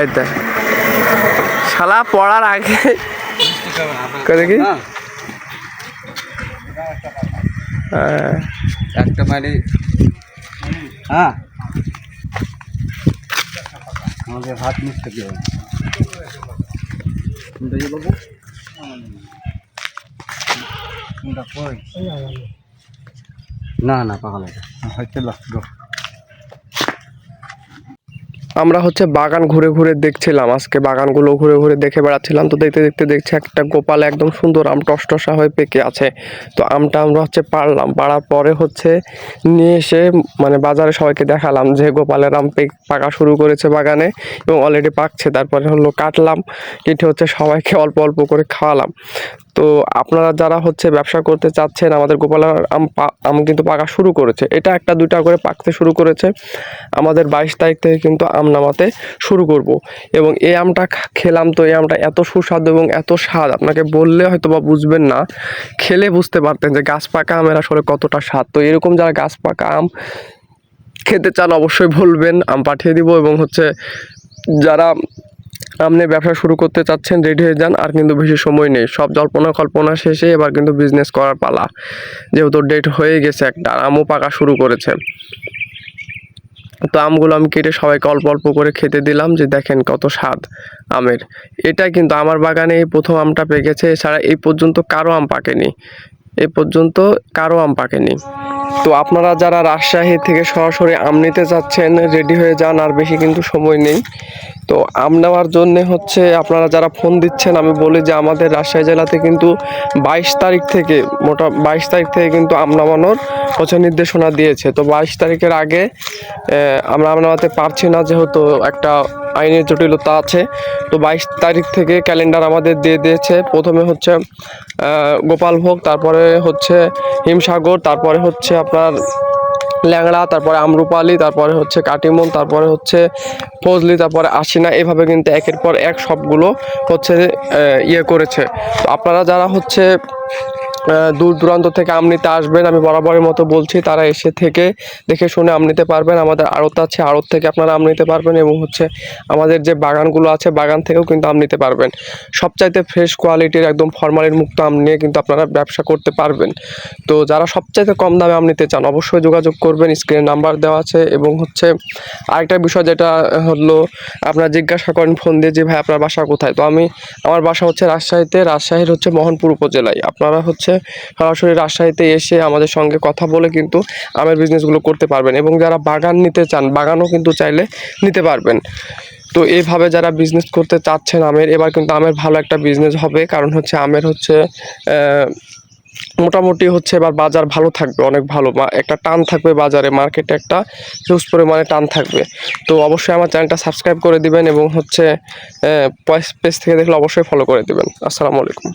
এই দেখ। শালা পড়ার আগে করে কি? হ্যাঁ, একটা মারি। হ্যাঁ। আমাদের হাত মিশতে কি হবে। কোনটা ইয়ে বাবু না না পাগল এটা হয়তো লাগল আমরা হচ্ছে বাগান ঘুরে ঘুরে দেখছিলাম, আজকে বাগানগুলো ঘুরে ঘুরে দেখে বেড়াচ্ছিলাম। তো দেখতে দেখতে দেখছি একটা গোপাল একদম সুন্দর আম টসটসা হয়ে পেকে আছে। তো আমটা আমরা হচ্ছে পারলাম, পাড়ার পরে হচ্ছে নিয়ে এসে মানে বাজারে সবাইকে দেখালাম যে গোপালের আম পেক পাকা শুরু করেছে বাগানে এবং অলরেডি পাকছে। তারপরে হলো কাটলাম, কেটে হচ্ছে সবাইকে অল্প অল্প করে খাওয়ালাম। তো আপনারা যারা হচ্ছে ব্যবসা করতে চাচ্ছেন, আমাদের গোপালের আম আম কিন্তু পাকা শুরু করেছে। এটা একটা, দুইটা করে পাকতে শুরু করেছে। আমাদের বাইশ তারিখ থেকে কিন্তু আম নামাতে শুরু করব। এবং এই আমটা খেলাম তো, এই আমটা এত সুস্বাদু এবং এত স্বাদ, আপনাকে বললে হয়তো বা বুঝবেন না। খেলে বুঝতে পারতেন যে গাছ পাকা আমের আসলে কতটা স্বাদ। তো এরকম যারা গাছ পাকা আম খেতে চান, অবশ্যই বলবেন, আম পাঠিয়ে দিব এবং হচ্ছে যারা আপনি ব্যবসা শুরু করতে চাচ্ছেন, রেডি হয়ে যান, আর কিন্তু বেশি সময় নেই। সব জল্পনা কল্পনা শেষে এবার কিন্তু বিজনেস করার পালা। যেহেতু ডেট হয়ে গেছে একটা আমও পাকা শুরু করেছে। তো আমগুলো আমি কেটে সবাইকে অল্প অল্প করে খেতে দিলাম যে দেখেন কত স্বাদ আমের। এটা কিন্তু আমার বাগানে এই প্রথম আমটা পেকেছে, এছাড়া এই পর্যন্ত কারও আম পাকেনি। এই পর্যন্ত কারও আম পাকেনি। তো আপনারা যারা রাজশাহী থেকে সরাসরি আম নিতে চাচ্ছেন, রেডি হয়ে যান, আর বেশি কিন্তু সময় নেই। তো আম নেওয়ার জন্য হচ্ছে আপনারা যারা ফোন দিচ্ছেন, আমি বলি যে আমাদের রাজশাহী জেলাতে কিন্তু বাইশ তারিখ থেকে মোটা, বাইশ তারিখ থেকে কিন্তু আম নামানোর হচ্ছে নির্দেশনা দিয়েছে। তো বাইশ তারিখের আগে আমরা আম নামাতে পারছি না যেহেতু একটা আইনের জটিলতা আছে। তো বাইশ তারিখ থেকে ক্যালেন্ডার আমাদের দিয়ে দিয়েছে। প্রথমে হচ্ছে গোপালভোগ, তারপরে হচ্ছে হিমসাগর, তারপরে হচ্ছে আপনার ল্যাংড়া, তারপরে আমরুপালি, তারপরে হচ্ছে কাটিমন, তারপরে হচ্ছে ফজলি, তারপরে আশিনা, এভাবে কিন্তু একের পর এক সবগুলো হচ্ছে ইয়ে করেছে। তো আপনারা যারা হচ্ছে দূর দূরান্ত থেকে আম নিতে আসবেন, আমি বরাবরের মতো বলছি, তারা এসে থেকে দেখে শুনে আম নিতে পারবেন। আমাদের আড়ত আছে, আড়ত থেকে আপনারা আম নিতে পারবেন এবং হচ্ছে আমাদের যে বাগানগুলো আছে, বাগান থেকেও কিন্তু আম নিতে পারবেন। সবচাইতে ফ্রেশ কোয়ালিটির একদম ফরমালিন মুক্ত আম নিয়ে কিন্তু আপনারা ব্যবসা করতে পারবেন। তো যারা সবচাইতে কম দামে আম নিতে চান, অবশ্যই যোগাযোগ করবেন স্ক্রিনে নাম্বার দেওয়া আছে এবং হচ্ছে আরেকটা বিষয় যেটা হলো, আপনারা জিজ্ঞাসা করেন ফোন দিয়ে যে, ভাই, আপনার বাসা কোথায়? তো আমি, আমার বাসা হচ্ছে রাজশাহীতে, রাজশাহীর হচ্ছে মোহনপুর উপজেলায়। আপনারা হচ্ছে সরাসরি রাজশাহীতে এসে আমাদের সঙ্গে কথা বলে কিন্তু আমের বিজনেসগুলো করতে পারবেন এবং যারা বাগান নিতে চান, বাগানও কিন্তু চাইলে নিতে পারবেন। তো এইভাবে যারা বিজনেস করতে চাচ্ছেন আমের, এবার কিন্তু আমের ভালো একটা বিজনেস হবে। কারণ হচ্ছে আমের হচ্ছে মোটামুটি হচ্ছে এবার বাজার ভালো থাকবে, অনেক ভালো। একটা টান থাকবে বাজারে, মার্কেটে একটা হিউজ পরিমাণে টান থাকবে। তো অবশ্যই আমার চ্যানেলটা সাবস্ক্রাইব করে দিবেন এবং হচ্ছে পেজ থেকে দেখলে অবশ্যই ফলো করে দিবেন। আসসালামু আলাইকুম।